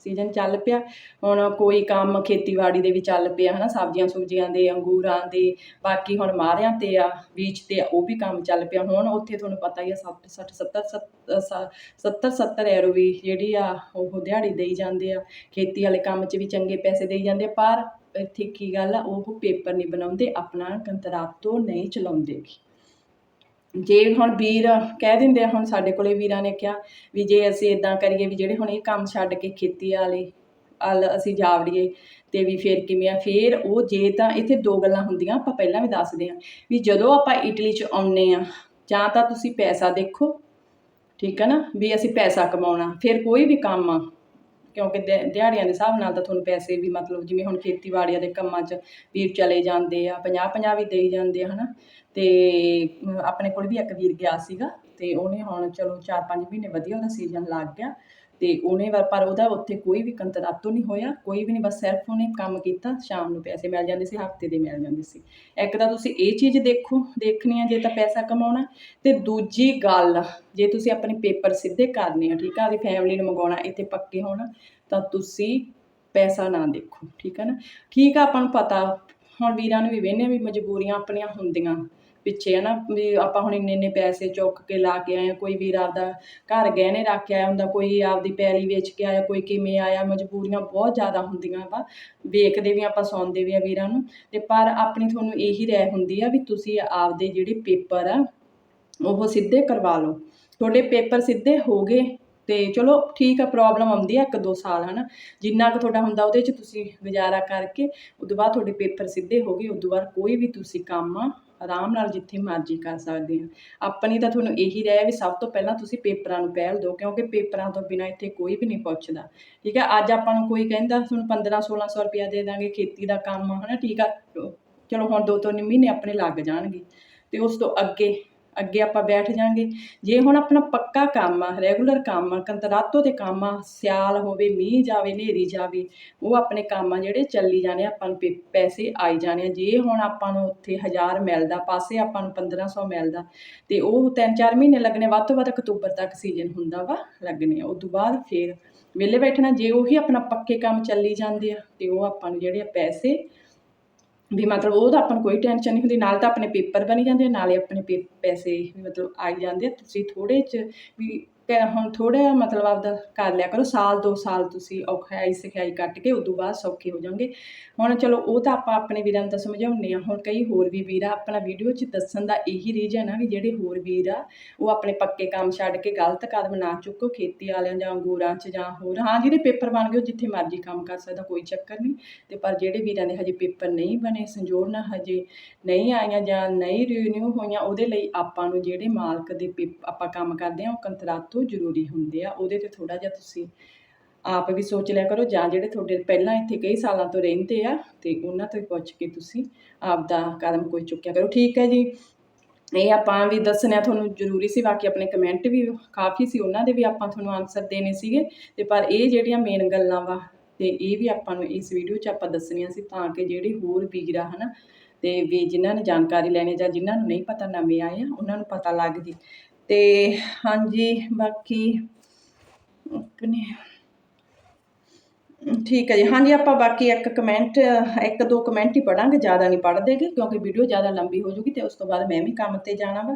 Speaker 1: ਸੀਜ਼ਨ ਚੱਲ ਪਿਆ। ਹੁਣ ਕੋਈ ਕੰਮ ਖੇਤੀਬਾੜੀ ਦੇ ਵੀ ਚੱਲ ਪਿਆ, ਹਨਾ, ਸਬਜ਼ੀਆਂ ਸੁਬਜ਼ੀਆਂ ਦੇ, ਅੰਗੂਰਾਂ ਦੇ, ਬਾਕੀ ਹੁਣ ਮਾਰਿਆਂ ਤੇ ਆ, ਬੀਜ ਤੇ ਆ, ਉਹ ਵੀ ਕੰਮ ਚੱਲ ਪਿਆ। ਹੁਣ ਉੱਥੇ ਤੁਹਾਨੂੰ ਪਤਾ ਹੀ ਆ 60 60 70 70 70 ਐਰੋ ਵੀ ਜਿਹੜੀ ਆ, ਉਹ ਦਿਹਾੜੀ ਦੇਈ ਜਾਂਦੇ ਆ। ਖੇਤੀ ਵਾਲੇ ਕੰਮ 'ਚ ਵੀ ਚੰਗੇ ਪੈਸੇ ਦੇਈ ਜਾਂਦੇ ਪਰ ਇੱਥੇ ਕੀ ਗੱਲ ਆ, ਉਹ ਪੇਪਰ ਨਹੀਂ ਬਣਾਉਂਦੇ, ਆਪਣਾ ਕੰਤਰਾਤ ਤੋਂ ਨਹੀਂ ਚਲਾਉਂਦੇ ਜੇ ਹੁਣ ਵੀਰ ਕਹਿ ਦਿੰਦੇ ਆ, ਹੁਣ ਸਾਡੇ ਕੋਲੇ ਵੀਰਾਂ ਨੇ ਕਿਹਾ ਵੀ ਜੇ ਅਸੀਂ ਇਦਾਂ ਕਰੀਏ ਵੀ ਜਿਹੜੇ ਹੁਣ ਇਹ ਕੰਮ ਛੱਡ ਕੇ ਖੇਤੀ ਵਾਲੇ, ਵੱਲ ਅਸੀਂ ਜਾ ਵੜੀਏ ਤੇ ਵੀ ਫਿਰ ਕਿਵੇਂ ਆ, ਫਿਰ ਉਹ ਜੇ ਤਾਂ ਇੱਥੇ ਦੋ ਗੱਲਾਂ ਹੁੰਦੀਆਂ, ਆਪਾਂ ਪਹਿਲਾਂ ਵੀ ਦੱਸਦੇ ਆ ਵੀ ਜਦੋਂ ਆਪਾਂ ਇਟਲੀ 'ਚ ਆਉਨੇ ਆ, ਜਾਂ ਤਾਂ ਤੁਸੀਂ ਪੈਸਾ ਦੇਖੋ, ਠੀਕ ਹੈ ਨਾ, ਵੀ ਅਸੀਂ ਪੈਸਾ ਕਮਾਉਣਾ, ਫਿਰ ਕੋਈ ਵੀ ਕੰਮ ਆ, ਕਿਉਂਕਿ ਦਿ- ਦਿਹਾੜੀਆਂ ਦੇ ਹਿਸਾਬ ਨਾਲ ਤਾਂ ਤੁਹਾਨੂੰ ਪੈਸੇ ਵੀ ਮਤਲਬ ਜਿਵੇਂ ਹੁਣ ਖੇਤੀਬਾੜੀਆਂ ਦੇ ਕੰਮਾਂ 'ਚ ਵੀਰ ਚਲੇ ਜਾਂਦੇ ਆ 50 50 ਵੀ ਦੇਈ ਜਾਂਦੇ ਆ, ਹਨਾ। ਤੇ ਆਪਣੇ ਕੋਲ ਵੀ ਇੱਕ ਵੀਰ ਗਿਆ ਸੀਗਾ ਤੇ ਉਹਨੇ ਹੁਣ ਚਲੋ 4-5 ਮਹੀਨੇ ਵਧੀਆ ਉਹਦਾ ਸੀਜ਼ਨ ਲੱਗ ਗਿਆ ਤੇ ਉਹਨੇ ਵ- ਪਰ ਉਹਦਾ ਉੱਥੇ ਕੋਈ ਵੀ ਕੰਤਰਾਤੋਂ ਨਹੀਂ ਹੋਇਆ, ਕੋਈ ਵੀ ਨਹੀਂ ਬਸ ਸਿਰਫ ਉਹਨੇ ਕੰਮ ਕੀਤਾ, ਸ਼ਾਮ ਨੂੰ ਪੈਸੇ ਮਿਲ ਜਾਂਦੇ ਸੀ, ਹਫ਼ਤੇ ਦੇ ਮਿਲ ਜਾਂਦੇ ਸੀ। ਇੱਕ ਤਾਂ ਤੁਸੀਂ ਇਹ ਚੀਜ਼ ਦੇਖੋ, ਦੇਖਣੀ ਆ ਜੇ ਤਾਂ ਪੈਸਾ ਕਮਾਉਣਾ ਤੇ ਦੂਜੀ ਗੱਲ, ਜੇ ਤੁਸੀਂ ਆਪਣੇ ਪੇਪਰ ਸਿੱਧੇ ਕਰਨੇ ਆ, ਠੀਕ ਆ ਆਪਣੀ ਫੈਮਿਲੀ ਨੂੰ ਮੰਗਾਉਣਾ ਇੱਥੇ ਪੱਕੇ ਹੋਣਾ, ਤਾਂ ਤੁਸੀਂ ਪੈਸਾ ਨਾ ਦੇਖੋ, ਠੀਕ ਹੈ ਨਾ? ਠੀਕ ਆ ਆਪਾਂ ਨੂੰ ਪਤਾ, ਹੁਣ ਵੀਰਾਂ ਨੂੰ ਵੀ ਵੇਖਦੇ ਵੀ ਮਜਬੂਰੀਆਂ ਆਪਣੀਆਂ ਹੁੰਦੀਆਂ। ਪਿੱਛੇ ਹੈ ਨਾ, ਵੀ ਆਪਾਂ ਹੁਣ ਇੰਨੇ ਇੰਨੇ ਪੈਸੇ ਚੁੱਕ ਕੇ ਲਾ ਕੇ ਆਏ ਹਾਂ, ਕੋਈ ਵੀਰ ਆਪਦਾ ਘਰ ਗਹਿਣੇ ਰੱਖ ਕੇ ਆਇਆ ਹੁੰਦਾ, ਕੋਈ ਆਪਦੀ ਪੈਲੀ ਵੇਚ ਕੇ ਆਇਆ, ਕੋਈ ਕਿਵੇਂ ਆਇਆ, ਮਜਬੂਰੀਆਂ ਬਹੁਤ ਜ਼ਿਆਦਾ ਹੁੰਦੀਆਂ ਵਾ, ਵੇਖਦੇ ਵੀ ਆਪਾਂ, ਸੁਣਦੇ ਵੀ ਆ ਵੀਰਾਂ ਨੂੰ, ਤੇ ਪਰ ਆਪਣੀ ਤੁਹਾਨੂੰ ਇਹੀ ਰਾਏ ਹੁੰਦੀ ਆ ਵੀ ਤੁਸੀਂ ਆਪਦੇ ਜਿਹੜੇ ਪੇਪਰ ਆ, ਉਹ ਸਿੱਧੇ ਕਰਵਾ ਲਓ। ਤੁਹਾਡੇ ਪੇਪਰ ਸਿੱਧੇ ਹੋ ਗਏ, ਤੇ ਚਲੋ ਠੀਕ ਆ, ਪ੍ਰੋਬਲਮ ਆਉਂਦੀ ਆ ਇੱਕ ਦੋ ਸਾਲ, ਹਨਾ, ਜਿੰਨਾ ਕੁ ਤੁਹਾਡਾ ਹੁੰਦਾ ਉਹਦੇ 'ਚ ਤੁਸੀਂ ਗੁਜ਼ਾਰਾ ਕਰਕੇ, ਉਦੋਂ ਬਾਅਦ ਤੁਹਾਡੇ ਪੇਪਰ ਸਿੱਧੇ ਹੋ ਗਏ, ਉਦੋਂ ਬਾਅਦ ਕੋਈ ਵੀ ਤੁਸੀਂ ਕੰਮ ਆਰਾਮ ਨਾਲ ਜਿੱਥੇ ਮਰਜ਼ੀ ਕਰ ਸਕਦੇ ਹਾਂ। ਆਪਣੀ ਤਾਂ ਤੁਹਾਨੂੰ ਇਹੀ ਰਹਿ ਵੀ ਸਭ ਤੋਂ ਪਹਿਲਾਂ ਤੁਸੀਂ ਪੇਪਰਾਂ ਨੂੰ ਪਹਿਲ ਦਿਓ ਕਿਉਂਕਿ ਪੇਪਰਾਂ ਤੋਂ ਬਿਨਾਂ ਇੱਥੇ ਕੋਈ ਵੀ ਨਹੀਂ ਪੁੱਛਦਾ। ਠੀਕ ਹੈ ਅੱਜ ਆਪਾਂ ਨੂੰ ਕੋਈ ਕਹਿੰਦਾ ਤੁਹਾਨੂੰ 15 1600 ਰੁਪਇਆ ਦੇ ਦਾਂਗੇ ਖੇਤੀ ਦਾ ਕੰਮ ਆ, ਹਨਾ ਠੀਕ ਆ ਚਲੋ ਹੁਣ ਦੋ ਤਿੰਨ ਮਹੀਨੇ ਆਪਣੇ ਲੱਗ ਜਾਣਗੇ। ਤੇ ਉਸ ਤੋਂ ਅੱਗੇ ਅੱਗੇ ਆਪਾਂ ਬੈਠ ਜਾਾਂਗੇ। ਜੇ ਹੁਣ ਆਪਣਾ ਪੱਕਾ ਕੰਮ ਆ ਰੈਗੂਲਰ ਕੰਮ ਆ ਕੰਤਰਾਤੋ ਤੇ ਕੰਮ ਆ ਸਿਆਲ ਹੋਵੇ ਮੀਂਹ ਜਾਵੇ ਹਨੇਰੀ ਜਾਵੇ ਉਹ ਆਪਣੇ ਕੰਮ ਆ ਜਿਹੜੇ ਚੱਲੀ ਜਾਣੇ ਆ, ਆਪਾਂ ਨੂੰ ਪੇ- ਪੈਸੇ ਆਈ ਜਾਣੇ ਆ। ਜੇ ਹੁਣ ਆਪਾਂ ਨੂੰ ਉੱਥੇ 1000 ਮਿਲਦਾ ਪਾਸੇ ਆਪਾਂ ਨੂੰ 1500 ਮਿਲਦਾ ਤੇ ਉਹ 3-4 ਮਹੀਨੇ ਲੱਗਣੇ ਵੱਧ ਤੋਂ ਵੱਧ ਅਕਤੂਬਰ ਤੱਕ ਸੀਜ਼ਨ ਹੁੰਦਾ ਵਾ ਲੱਗਣੇ ਆ। ਉਸ ਤੋਂ ਬਾਅਦ ਫੇਰ ਵਿਹਲੇ ਬੈਠਣਾ ਜੇ ਉਹੀ ਆਪਣਾ ਪੱਕੇ ਕੰਮ ਚੱਲੀ ਜਾਂਦੇ ਆ ਤੇ ਉਹ ਆਪਾਂ ਨੂੰ ਜਿਹੜੇ ਆ ਪੈਸੇ ਵੀ ਮਤਲਬ ਉਹਦਾ ਆਪਾਂ ਨੂੰ ਕੋਈ ਟੈਨਸ਼ਨ ਨਹੀਂ ਹੁੰਦੀ, ਨਾਲ ਤਾਂ ਆਪਣੇ ਪੇਪਰ ਬਣੀ ਜਾਂਦੇ ਨਾਲੇ ਆਪਣੇ ਪੇ- ਪੈਸੇ ਵੀ ਮਤਲਬ ਆਈ ਜਾਂਦੇ ਆ, ਤੁਸੀਂ ਥੋੜ੍ਹੇ ਚ ਵੀ ਪੈ- ਹੁਣ ਥੋੜਾ ਮਤਲਬ ਆਪਦਾ ਕਰ ਲਿਆ ਕਰੋ, ਸਾਲ ਦੋ ਸਾਲ ਤੁਸੀਂ ਔਖਾਈ ਸਿਖਾਈ ਕੱਟ ਕੇ, ਉਦੋਂ ਬਾਅਦ ਸੌਖੇ ਹੋ ਜਾਓਗੇ। ਹੁਣ ਚਲੋ ਉਹ ਤਾਂ ਆਪਾਂ ਆਪਣੇ ਵੀਰਾਂ ਨੂੰ ਤਾਂ ਸਮਝਾਉਂਦੇ ਆ ਹੁਣ ਕਈ ਹੋਰ ਵੀ ਵੀਰ ਆ, ਆਪਣਾ ਵੀਡੀਓ 'ਚ ਦੱਸਣ ਦਾ ਇਹੀ ਰੀਜਨ ਆ ਵੀ ਜਿਹੜੇ ਹੋਰ ਵੀਰ ਆ, ਉਹ ਆਪਣੇ ਪੱਕੇ ਕੰਮ ਛੱਡ ਕੇ ਗਲਤ ਕਦਮ ਨਾ ਚੁੱਕੋ, ਖੇਤੀ ਵਾਲਿਆਂ ਜਾਂ ਅੰਗੂਰਾਂ 'ਚ ਜਾਂ ਹੋਰ। ਹਾਂ ਜਿਹਦੇ ਪੇਪਰ ਬਣ ਗਏ, ਉਹ ਜਿੱਥੇ ਮਰਜ਼ੀ ਕੰਮ ਕਰ ਸਕਦਾ, ਕੋਈ ਚੱਕਰ ਨਹੀਂ। ਤੇ ਪਰ ਜਿਹੜੇ ਵੀਰਾਂ ਦੇ ਹਜੇ ਪੇਪਰ ਨਹੀਂ ਬਣੇ ਸੰਜੋੜਨਾ ਹਜੇ ਨਹੀਂ ਆਈਆਂ ਜਾਂ ਨਹੀਂ ਰੀਨਿਊ ਹੋਈਆਂ, ਉਹਦੇ ਲਈ ਆਪਾਂ ਨੂੰ ਜਿਹੜੇ ਮਾਲਕ ਦੇ ਪੇਪ- ਆਪਾਂ ਕੰਮ ਕਰਦੇ ਆ ਉਹ ਕੰਤਰਾ ਤੋਂ ਜ਼ਰੂਰੀ ਹੁੰਦੇ ਆ, ਉਹਦੇ ਤੇ ਥੋੜਾ ਜਿਹਾ ਤੁਸੀਂ ਆਪ ਵੀ ਸੋਚ ਲਿਆ ਕਰੋ, ਜਾਂ ਜਿਹੜੇ ਤੁਹਾਡੇ ਪਹਿਲਾਂ ਇੱਥੇ ਕਈ ਸਾਲਾਂ ਤੋਂ ਰਹਿੰਦੇ ਆ, ਤੇ ਉਹਨਾਂ ਤੋਂ ਪੁੱਛ ਕੇ ਤੁਸੀਂ ਆਪ ਦਾ ਕਦਮ ਕੋਈ ਚੁੱਕਿਆ ਕਰੋ। ਠੀਕ ਹੈ ਜੀ। ਇਹ ਆਪਾਂ ਵੀ ਦੱਸਣਾ ਤੁਹਾਨੂੰ ਜ਼ਰੂਰੀ ਸੀ, ਬਾਕੀ ਆਪਣੇ ਕਮੈਂਟ ਵੀ ਕਾਫੀ ਸੀ, ਉਹਨਾਂ ਦੇ ਵੀ ਆਪਾਂ ਤੁਹਾਨੂੰ ਆਨਸਰ ਦੇਣੇ ਸੀਗੇ। ਤੇ ਪਰ ਇਹ ਜਿਹੜੀਆਂ ਮੇਨ ਗੱਲਾਂ ਵਾ, ਤੇ ਇਹ ਵੀ ਆਪਾਂ ਨੂੰ ਇਸ ਵੀਡੀਓ 'ਚ ਆਪਾਂ ਦੱਸਣੀਆਂ ਸੀ, ਤਾਂ ਕਿ ਜਿਹੜੇ ਹੋਰ ਵੀਰ ਆ, ਹਨਾ, ਤੇ ਵੀ ਜਿਨ੍ਹਾਂ ਨੇ ਜਾਣਕਾਰੀ ਲੈਣੀ ਜਾਂ ਜਿਨ੍ਹਾਂ ਨੂੰ ਨਹੀਂ ਪਤਾ ਨਵੇਂ ਆਏ ਆ, ਉਹਨਾਂ ਨੂੰ ਪਤਾ ਲੱਗ ਜੇ। ਤੇ ਹਾਂਜੀ, ਬਾਕੀ ਆਪਣੇ ਠੀਕ ਹੈ ਜੀ। ਹਾਂਜੀ, ਆਪਾਂ ਬਾਕੀ ਇੱਕ ਕਮੈਂਟ ਇੱਕ ਦੋ ਕਮੈਂਟ ਹੀ ਪੜਾਂਗੇ, ਜ਼ਿਆਦਾ ਨਹੀਂ ਪੜ੍ਹਦੇਗੇ ਕਿਉਂਕਿ ਵੀਡੀਓ ਜ਼ਿਆਦਾ ਲੰਬੀ ਹੋ ਜੂਗੀ ਤੇ ਉਸ ਤੋਂ ਬਾਅਦ ਮੈਂ ਵੀ ਕੰਮ ਤੇ ਜਾਣਾ ਵਾ।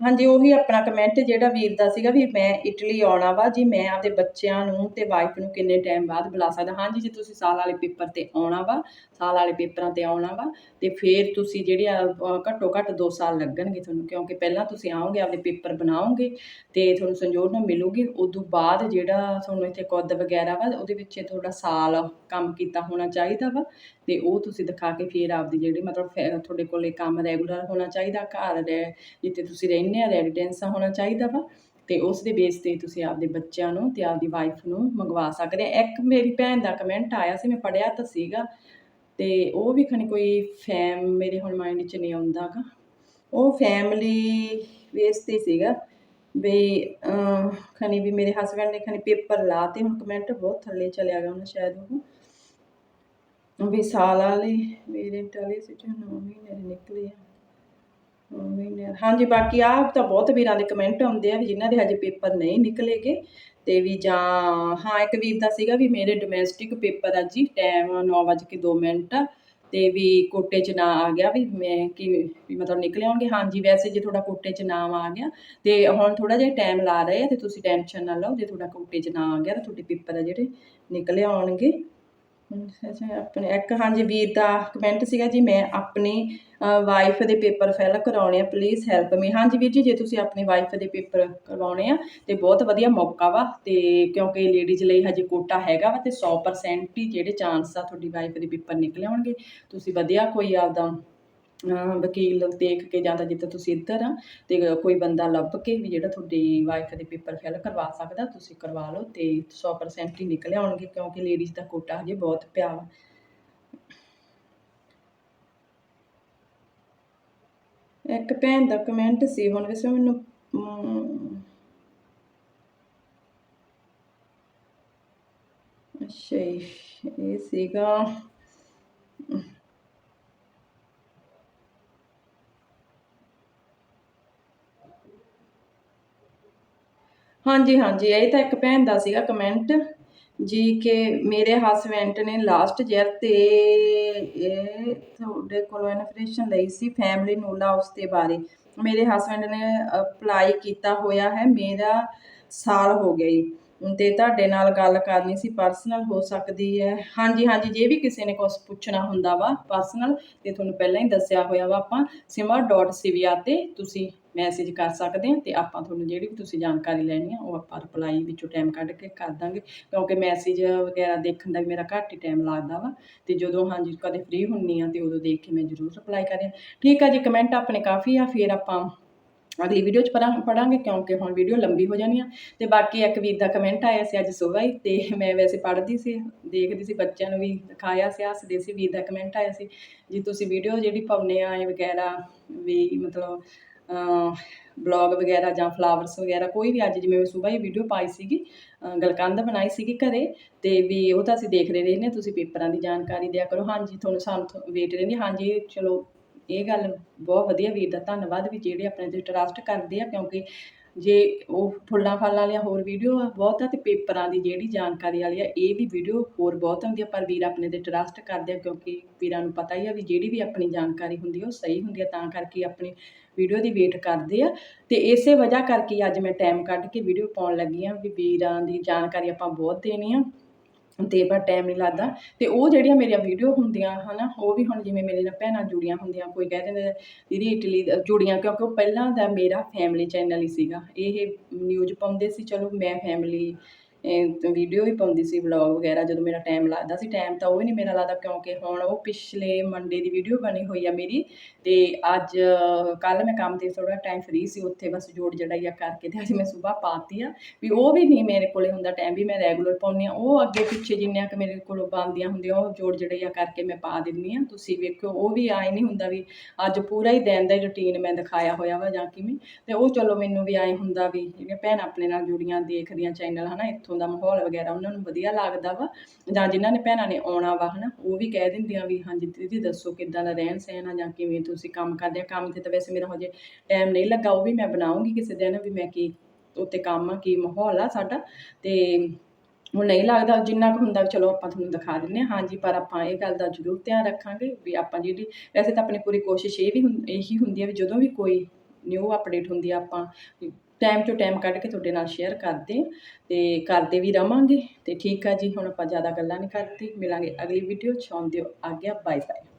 Speaker 1: ਹਾਂਜੀ, ਉਹੀ ਆਪਣਾ ਕਮੈਂਟ ਜਿਹੜਾ ਵੀਰ ਦਾ ਸੀਗਾ ਵੀ ਮੈਂ ਇਟਲੀ ਆਉਣਾ ਵਾ, ਜੀ ਮੈਂ ਆਪਦੇ ਬੱਚਿਆਂ ਨੂੰ ਤੇ ਵਾਈਫ ਨੂੰ ਕਿੰਨੇ ਟਾਈਮ ਬਾਅਦ ਬੁਲਾ ਸਕਦਾ। ਹਾਂਜੀ, ਜੇ, ਤੁਸੀਂ ਸਾਲ ਵਾਲੇ ਪੇਪਰ ਤੇ ਆਉਣਾ ਵਾ ਸਾਲ ਵਾਲੇ ਪੇਪਰਾਂ ਤੇ ਆਉਣਾ ਵਾ ਤੇ ਫਿਰ ਤੁਸੀਂ ਜਿਹੜੇ ਆ ਘੱਟੋ ਘੱਟ 2 ਸਾਲ ਲੱਗਣਗੇ ਤੁਹਾਨੂੰ, ਕਿਉਂਕਿ ਪਹਿਲਾਂ ਤੁਸੀਂ ਆਓਗੇ, ਆਪਦੇ ਪੇਪਰ ਬਣਾਓਗੇ ਤੇ ਤੁਹਾਨੂੰ ਸੰਜੋੜਨਾ ਮਿਲੂਗੀ। ਉਦੋਂ ਬਾਅਦ ਜਿਹੜਾ ਤੁਹਾਨੂੰ ਇੱਥੇ ਕੁੱਦ ਵਗੈਰਾ ਵਾ, ਉਹਦੇ ਵਿੱਚ ਤੁਹਾਡਾ ਸਾਲ ਕੰਮ ਕੀਤਾ ਹੋਣਾ ਚਾਹੀਦਾ ਵਾ ਤੇ ਉਹ ਤੁਸੀਂ ਦਿਖਾ ਕੇ ਫਿਰ ਆਪਦੀ ਜਿਹੜੀ ਮਤਲਬ ਫੈ- ਤੁਹਾਡੇ ਕੋਲੇ ਕੰਮ ਰੈਗੂਲਰ ਹੋਣਾ ਚਾਹੀਦਾ, ਘਰ ਰਹਿ, ਜਿੱਥੇ ਤੁਸੀਂ ਰਹਿੰਦੇ ਆ, ਰੈਜ਼ੀਡੈਂਸ ਹੋਣਾ ਚਾਹੀਦਾ ਵਾ ਤੇ ਉਸ ਦੇ ਬੇਸ ਤੇ ਤੁਸੀਂ ਆਪਦੇ ਬੱਚਿਆਂ ਨੂੰ ਤੇ ਆਪਦੀ ਵਾਈਫ ਨੂੰ ਮੰਗਵਾ ਸਕਦੇ ਆ। ਇੱਕ ਮੇਰੀ ਭੈਣ ਦਾ ਕਮੈਂਟ ਆਇਆ ਸੀ, ਮੈਂ ਪੜਿਆ ਤਾਂ ਸੀਗਾ ਤੇ ਉਹ ਵੀ ਖਣੀ ਕੋਈ ਫੈਮ ਮੇਰੇ ਹੁਣ ਮਾਈਂਡ 'ਚ ਨਹੀਂ ਆਉਂਦਾ ਉਹ ਫੈਮਿਲੀ ਬੇਸ ਤੇ ਸੀਗਾ ਵੀ ਖਣੀ ਵੀ ਮੇਰੇ ਹਸਬੰਡ ਨੇ ਖਣੀ ਪੇਪਰ ਲਾ ਤੇ ਹੁਣ ਕਮੈਂਟ ਬਹੁਤ ਥੱਲੇ ਚਲਿਆ ਗਿਆ ਉਹਨਾਂ ਸ਼ਾਇਦ ਉਹ। ਵੀ ਸਾਲ ਵਾਲੇ ਮੇਰੇ ਵਾਲੇ ਸੀ 9 ਮਹੀਨੇ ਦੇ ਨਿਕਲੇ ਆ। ਨੌਂ ਮਹੀਨੇ ਹਾਂਜੀ, ਬਾਕੀ ਆਹ ਤਾਂ ਬਹੁਤ ਵੀਰਾਂ ਦੇ ਕਮੈਂਟ ਆਉਂਦੇ ਆ ਵੀ ਜਿਨ੍ਹਾਂ ਦੇ ਹਜੇ ਪੇਪਰ ਨਹੀਂ ਨਿਕਲੇਗੇ। ਤੇ ਵੀ ਜਾਂ, ਹਾਂ, ਇੱਕ ਵੀਰ ਦਾ ਸੀਗਾ ਵੀ ਮੇਰੇ ਡੋਮੈਸਟਿਕ ਪੇਪਰ ਆ ਜੀ ਟਾਈਮ 9:02 ਮਿੰਟ ਤੇ ਵੀ ਕੋਟੇ 'ਚ ਨਾ ਆ ਗਿਆ ਵੀ ਮੈਂ ਕਿ, ਵੀ ਮਤਲਬ ਨਿਕਲੇ ਆਉਣਗੇ ਹਾਂਜੀ ਵੈਸੇ ਜੇ ਤੁਹਾਡਾ ਕੋਟੇ 'ਚ ਨਾਮ ਆ ਗਿਆ ਤੇ ਹੁਣ ਥੋੜਾ ਜਿਹਾ ਟਾਈਮ ਲਾ ਰਹੇ ਆ ਤੇ ਤੁਸੀਂ ਟੈਨਸ਼ਨ ਨਾ ਲਓ, ਜੇ ਤੁਹਾਡਾ ਕੋਟੇ 'ਚ ਨਾ ਆ ਗਿਆ ਤਾਂ ਤੁਹਾਡੇ ਪੇਪਰ ਆ ਜਿਹੜੇ ਨਿਕਲੇ ਆਉਣਗੇ ਅੱਛਾ, ਆਪਣੇ ਇੱਕ ਹਾਂਜੀ ਵੀਰ ਦਾ ਕਮੈਂਟ ਸੀਗਾ ਜੀ, ਮੈਂ ਆਪਣੀ ਵਾਈਫ ਦੇ ਪੇਪਰ ਫਿਲ ਕਰਾਉਣੇ ਆ ਪਲੀਜ਼ ਹੈਲਪ ਮੀ ਹਾਂਜੀ ਵੀਰ ਜੀ, ਜੇ ਤੁਸੀਂ ਆਪਣੀ ਵਾਈਫ ਦੇ ਪੇਪਰ ਕਰਵਾਉਣੇ ਆ, ਤੇ ਬਹੁਤ ਵਧੀਆ ਮੌਕਾ ਵਾ, ਤੇ ਕਿਉਂਕਿ ਲੇਡੀਜ਼ ਲਈ ਹਜੇ ਕੋਟਾ ਹੈਗਾ ਵਾ, ਤੇ 100% ਹੀ ਜਿਹੜੇ ਚਾਂਸ ਆ ਤੁਹਾਡੀ ਵਾਈਫ ਦੇ ਪੇਪਰ ਨਿਕਲੇ ਆਉਣਗੇ। ਤੁਸੀਂ ਵਧੀਆ ਕੋਈ ਆਪਦਾ ਵਕੀਲ ਦੇਖ ਕੇ ਜਾਂ ਤਾਂ ਜਿੱਦਾਂ ਤੁਸੀਂ ਇੱਧਰ ਆ, ਤੇ ਕੋਈ ਬੰਦਾ ਲੱਭ ਕੇ ਵੀ ਜਿਹੜਾ ਤੁਹਾਡੀ ਵਾਈਫ ਦੇ ਪੇਪਰ ਫਿਲ ਕਰਵਾ ਸਕਦਾ, ਤੁਸੀਂ ਕਰਵਾ ਲਓ ਤੇ 100% ਹੀ ਨਿਕਲੇ ਆਉਣਗੇ, ਕਿਉਂਕਿ ਲੇਡੀਜ਼ ਦਾ ਕੋਟਾ ਹਜੇ ਬਹੁਤ ਪਿਆ ਵਾ। ਇੱਕ ਭੈਣ ਦਾ ਕਮੈਂਟ ਸੀ, ਹੁਣ ਵੈਸੇ ਮੈਨੂੰ ਅੱਛਾ ਇਹ ਸੀਗਾ, ਹਾਂਜੀ ਹਾਂਜੀ, ਇਹ ਤਾਂ ਇੱਕ ਭੈਣ ਦਾ ਸੀਗਾ ਕਮੈਂਟ ਜੀ ਕਿ ਮੇਰੇ ਹਸਬੈਂਡ ਨੇ ਲਾਸਟ ਈਅਰ ਤੇ ਇਹ ਤੁਹਾਡੇ ਕੋਲੋਂ ਇਨਫੋਰਮੇਸ਼ਨ ਲਈ ਸੀ ਫੈਮਿਲੀ ਨੂਲਾ ਉਸ ਦੇ ਬਾਰੇ। ਮੇਰੇ ਹਸਬੈਂਡ ਨੇ ਅਪਲਾਈ ਕੀਤਾ ਹੋਇਆ ਹੈ, ਮੇਰਾ ਸਾਲ ਹੋ ਗਿਆ ਜੀ। ਤੇ ਤੁਹਾਡੇ ਨਾਲ ਗੱਲ ਕਰਨੀ ਸੀ ਪਰਸਨਲ ਹੋ ਸਕਦੀ ਹੈ। ਹਾਂਜੀ ਹਾਂਜੀ, ਜੇ ਵੀ ਕਿਸੇ ਨੇ ਕੁਝ ਪੁੱਛਣਾ ਹੁੰਦਾ ਵਾ ਪਰਸਨਲ ਤੇ ਤੁਹਾਨੂੰ ਪਹਿਲਾਂ ਹੀ ਦੱਸਿਆ ਹੋਇਆ ਵਾ ਆਪਾਂ simar.civia ਤੇ ਤੁਸੀਂ ਮੈਸੇਜ ਕਰ ਸਕਦੇ ਆ ਤੇ ਆਪਾਂ ਤੁਹਾਨੂੰ ਜਿਹੜੀ ਵੀ ਤੁਸੀਂ ਜਾਣਕਾਰੀ ਲੈਣੀ ਆ, ਉਹ ਆਪਾਂ ਰਿਪਲਾਈ ਵਿੱਚੋਂ ਟਾਈਮ ਕੱਢ ਕੇ ਕਰ ਦਾਂਗੇ। ਕਿਉਂਕਿ ਮੈਸੇਜ ਵਗੈਰਾ ਦੇਖਣ ਦਾ ਵੀ ਮੇਰਾ ਘੱਟ ਹੀ ਟਾਈਮ ਲੱਗਦਾ ਵਾ ਤੇ ਜਦੋਂ ਹਾਂਜੀ ਕਦੇ ਫ੍ਰੀ ਹੁੰਨੀ ਆ ਤੇ ਉਦੋਂ ਦੇਖ ਕੇ ਮੈਂ ਜ਼ਰੂਰ ਰਿਪਲਾਈ ਕਰਿਆ। ਠੀਕ ਆ ਜੀ ਕਮੈਂਟ ਆਪਣੇ ਕਾਫੀ ਆ, ਫਿਰ ਆਪਾਂ ਅਗਲੀ ਵੀਡੀਓ ਚ ਪੜਾਂ ਪੜਾਂਗੇ ਕਿਉਂਕਿ ਹੁਣ ਵੀਡੀਓ ਲੰਬੀ ਹੋ ਜਾਣੀ ਆ ਤੇ ਬਾਕੀ ਇੱਕ ਵੀਰ ਦਾ ਕਮੈਂਟ ਆਇਆ ਸੀ ਅੱਜ ਸਵੇਰ ਹੀ ਤੇ ਮੈਂ ਵੈਸੇ ਪੜ੍ਹਦੀ ਸੀ, ਦੇਖਦੀ ਸੀ, ਬੱਚਿਆਂ ਨੂੰ ਵੀ ਦਿਖਾਇਆ ਸੀ, ਹੱਸਦੇ ਸੀ, ਵੀਰ ਦਾ ਕਮੈਂਟ ਆਇਆ ਸੀ, ਜੀ ਤੁਸੀਂ ਵੀਡੀਓ ਜਿਹੜੀ ਪਾਉਂਦੇ ਆ ਇਹ ਵਗੈਰਾ ਵੀ ਮਤਲਬ ਬਲੌਗ ਵਗੈਰਾ ਜਾਂ ਫਲਾਵਰਸ ਵਗੈਰਾ ਕੋਈ ਵੀ ਅੱਜ ਜਿਵੇਂ ਮੈਂ ਸਵੇਰ ਹੀ ਵੀਡੀਓ ਪਾਈ ਸੀਗੀ ਗਲਕੰਦ ਬਣਾਈ ਸੀਗੀ ਘਰੇ ਤੇ ਵੀ ਉਹ ਤਾਂ ਅਸੀਂ ਦੇਖਦੇ ਰਹਿੰਦੇ ਹਾਂ ਤੁਸੀਂ ਪੇਪਰਾਂ ਦੀ ਜਾਣਕਾਰੀ ਦਿਆ ਕਰੋ। ਹਾਂਜੀ, ਤੁਹਾਨੂੰ ਸਾਨੂੰ ਵੇਟ ਰਹਿੰਦੀ ਹਾਂਜੀ, ਚਲੋ, ਇਹ ਗੱਲ ਬਹੁਤ ਵਧੀਆ ਵੀਰ ਦਾ ਧੰਨਵਾਦ ਵੀ ਜਿਹੜੇ ਆਪਣੇ ਤੇ ਟਰਸਟ ਕਰਦੇ ਆ ਕਿਉਂਕਿ ਜੇ ਉਹ ਫੁੱਲਾਂ ਫਲਾਂ ਵਾਲੀਆਂ ਹੋਰ ਵੀਡੀਓ ਆ, ਬਹੁਤ ਆ, ਤੇ ਪੇਪਰਾਂ ਦੀ ਜਿਹੜੀ ਜਾਣਕਾਰੀ ਵਾਲੀ ਆ, ਇਹ ਵੀ ਵੀਡੀਓ ਹੋਰ ਬਹੁਤ ਹੁੰਦੀ ਆ, ਪਰ ਵੀਰ ਆਪਣੇ ਤੇ ਟਰਸਟ ਕਰਦੇ ਆ, ਕਿਉਂਕਿ ਵੀਰਾਂ ਨੂੰ ਪਤਾ ਹੀ ਆ ਵੀ ਜਿਹੜੀ ਵੀ ਆਪਣੀ ਜਾਣਕਾਰੀ ਹੁੰਦੀ ਆ, ਉਹ ਸਹੀ ਹੁੰਦੀ ਆ, ਤਾਂ ਕਰਕੇ ਆਪਣੀ ਵੀਡੀਓ ਦੀ ਵੇਟ ਕਰਦੇ ਆ। ਤੇ ਇਸੇ ਵਜ੍ਹਾ ਕਰਕੇ ਅੱਜ ਮੈਂ ਟਾਈਮ ਕੱਢ ਕੇ ਵੀਡੀਓ ਪਾਉਣ ਲੱਗੀ ਆ ਵੀ ਵੀਰਾਂ ਦੀ ਜਾਣਕਾਰੀ ਆਪਾਂ ਬਹੁਤ ਦੇਣੀ ਆ। ਅਤੇ ਪਰ ਟਾਈਮ ਨਹੀਂ ਲੱਗਦਾ। ਅਤੇ ਉਹ ਜਿਹੜੀਆਂ ਮੇਰੀਆਂ ਵੀਡੀਓ ਹੁੰਦੀਆਂ ਹੈ ਨਾ ਉਹ ਵੀ ਹੁਣ ਜਿਵੇਂ ਮੇਰੇ ਨਾਲ ਭੈਣਾਂ ਜੁੜੀਆਂ ਹੁੰਦੀਆਂ, ਕੋਈ ਕਹਿ ਦਿੰਦੇ ਦੀਦੀ, ਇਟਲੀ ਜੁੜੀਆਂ ਕਿਉਂਕਿ ਉਹ ਪਹਿਲਾਂ ਦਾ ਮੇਰਾ ਫੈਮਿਲੀ ਚੈਨਲ ਹੀ ਸੀਗਾ। ਇਹ ਨਿਊਜ਼ ਪਾਉਂਦੇ ਸੀ, ਚਲੋ, ਮੈਂ ਫੈਮਿਲੀ ਵੀਡੀਓ ਵੀ ਪਾਉਂਦੀ ਸੀ ਵਲੌਗ ਵਗੈਰਾ, ਜਦੋਂ ਮੇਰਾ ਟਾਈਮ ਲੱਗਦਾ ਸੀ ਟਾਈਮ ਤਾਂ ਉਹ ਵੀ ਨਹੀਂ ਮੇਰਾ ਲੱਗਦਾ, ਕਿਉਂਕਿ ਹੁਣ ਉਹ ਪਿਛਲੇ ਮੰਡੇ ਦੀ ਵੀਡੀਓ ਬਣੀ ਹੋਈ ਆ ਮੇਰੀ, ਤੇ ਅੱਜ ਕੱਲ ਮੈਂ ਕੰਮ ਤੇ ਥੋੜਾ ਟਾਈਮ ਫ੍ਰੀ ਸੀ, ਉੱਥੇ ਬਸ ਜੋੜ ਜੜਾਈਆ ਕਰਕੇ ਤੇ ਅੱਜ ਮੈਂ ਸਵੇਰ ਪਾਤੀ ਆ, ਵੀ ਉਹ ਵੀ ਨਹੀਂ ਮੇਰੇ ਕੋਲੇ ਹੁੰਦਾ ਟਾਈਮ ਵੀ ਮੈਂ ਰੈਗੂਲਰ ਪਾਉਂਦੀ ਆ, ਉਹ ਅੱਗੇ ਪਿੱਛੇ ਜਿੰਨੀਆਂ ਕਿ ਮੇਰੇ ਕੋਲੋਂ ਬਣਦੀਆਂ ਹੁੰਦੀਆਂ, ਉਹ ਜੋੜ ਜੜਾਈਆ ਕਰਕੇ ਮੈਂ ਪਾ ਦਿੰਦੀ ਆ, ਤੁਸੀਂ ਵੇਖਿਓ, ਉਹ ਵੀ ਆਏ ਨਹੀਂ ਹੁੰਦਾ ਵੀ ਅੱਜ ਪੂਰਾ ਹੀ ਦਿਨ ਦਾ ਰੁਟੀਨ ਮੈਂ ਦਿਖਾਇਆ ਹੋਇਆ ਵਾ ਜਾਂ ਕਿਵੇਂ, ਤੇ ਉਹ ਚਲੋ ਮੈਨੂੰ ਵੀ ਆਏ ਹੁੰਦਾ ਵੀ, ਜਿਹੜੀਆਂ ਭੈਣ ਆਪਣੇ ਨਾਲ ਜੁੜੀਆਂ, ਦੇਖਦੀਆਂ ਚੈਨਲ ਹਨਾ, ਇੱਥੋਂ ਦਾ ਮਾਹੌਲ ਵਗੈਰਾ ਉਹਨਾਂ ਨੂੰ ਵਧੀਆ ਲੱਗਦਾ ਵਾ। ਜਾਂ ਜਿਨ੍ਹਾਂ ਨੇ ਭੈਣਾਂ ਨੇ ਆਉਣਾ ਵਾ, ਹਨਾ, ਉਹ ਵੀ ਕਹਿ ਦਿੰਦੀਆਂ ਵੀ ਹਾਂਜੀ ਦੀਦੀ ਦੱਸੋ ਕਿੱਦਾਂ ਦਾ ਰਹਿਣ ਸਹਿਣ ਆ ਜਾਂ ਕਿਵੇਂ ਤੁਸੀਂ ਕੰਮ ਕਰਦੇ ਆ। ਕੰਮ ਤੇ ਤਾਂ ਵੈਸੇ ਮੇਰਾ ਹਜੇ ਟਾਈਮ ਨਹੀਂ ਲੱਗਾ, ਉਹ ਵੀ ਮੈਂ ਬਣਾਉਂਗੀ ਕਿਸੇ ਦਿਨ ਵੀ ਮੈਂ ਕੀ ਉੱਤੇ ਕੰਮ ਆ, ਕੀ ਮਾਹੌਲ ਆ ਸਾਡਾ। ਤੇ ਹੁਣ ਨਹੀਂ ਲੱਗਦਾ, ਜਿੰਨਾ ਕੁ ਹੁੰਦਾ, ਚਲੋ ਆਪਾਂ ਤੁਹਾਨੂੰ ਦਿਖਾ ਦਿੰਦੇ ਹਾਂ ਹਾਂਜੀ ਪਰ ਆਪਾਂ ਇਹ ਗੱਲ ਦਾ ਜ਼ਰੂਰ ਧਿਆਨ ਰੱਖਾਂਗੇ ਵੀ ਆਪਾਂ ਜਿਹੜੀ, ਵੈਸੇ ਤਾਂ ਆਪਣੀ ਪੂਰੀ ਕੋਸ਼ਿਸ਼ ਇਹ ਵੀ ਹੁੰ- ਇਹੀ ਹੁੰਦੀ ਹੈ ਵੀ ਜਦੋਂ ਵੀ ਕੋਈ ਨਿਊ ਅਪਡੇਟ ਹੁੰਦੀ ਆ ਆਪਾਂ ਟਾਈਮ ਟੂ ਟਾਈਮ ਕੱਢ ਕੇ ਤੁਹਾਡੇ ਨਾਲ ਸ਼ੇਅਰ ਕਰਦੇ ਹਾਂ ਤੇ ਕਰਦੇ ਵੀ ਰਵਾਂਗੇ ਤੇ ਠੀਕ ਆ ਜੀ, ਹੁਣ ਆਪਾਂ ਜ਼ਿਆਦਾ ਗੱਲਾਂ ਨਹੀਂ ਕਰਦੇ, ਮਿਲਾਂਗੇ ਅਗਲੀ ਵੀਡੀਓ ਚ ਆਉਂਦੇ ਹੋ ਆ ਗਿਆ ਬਾਏ ਬਾਏ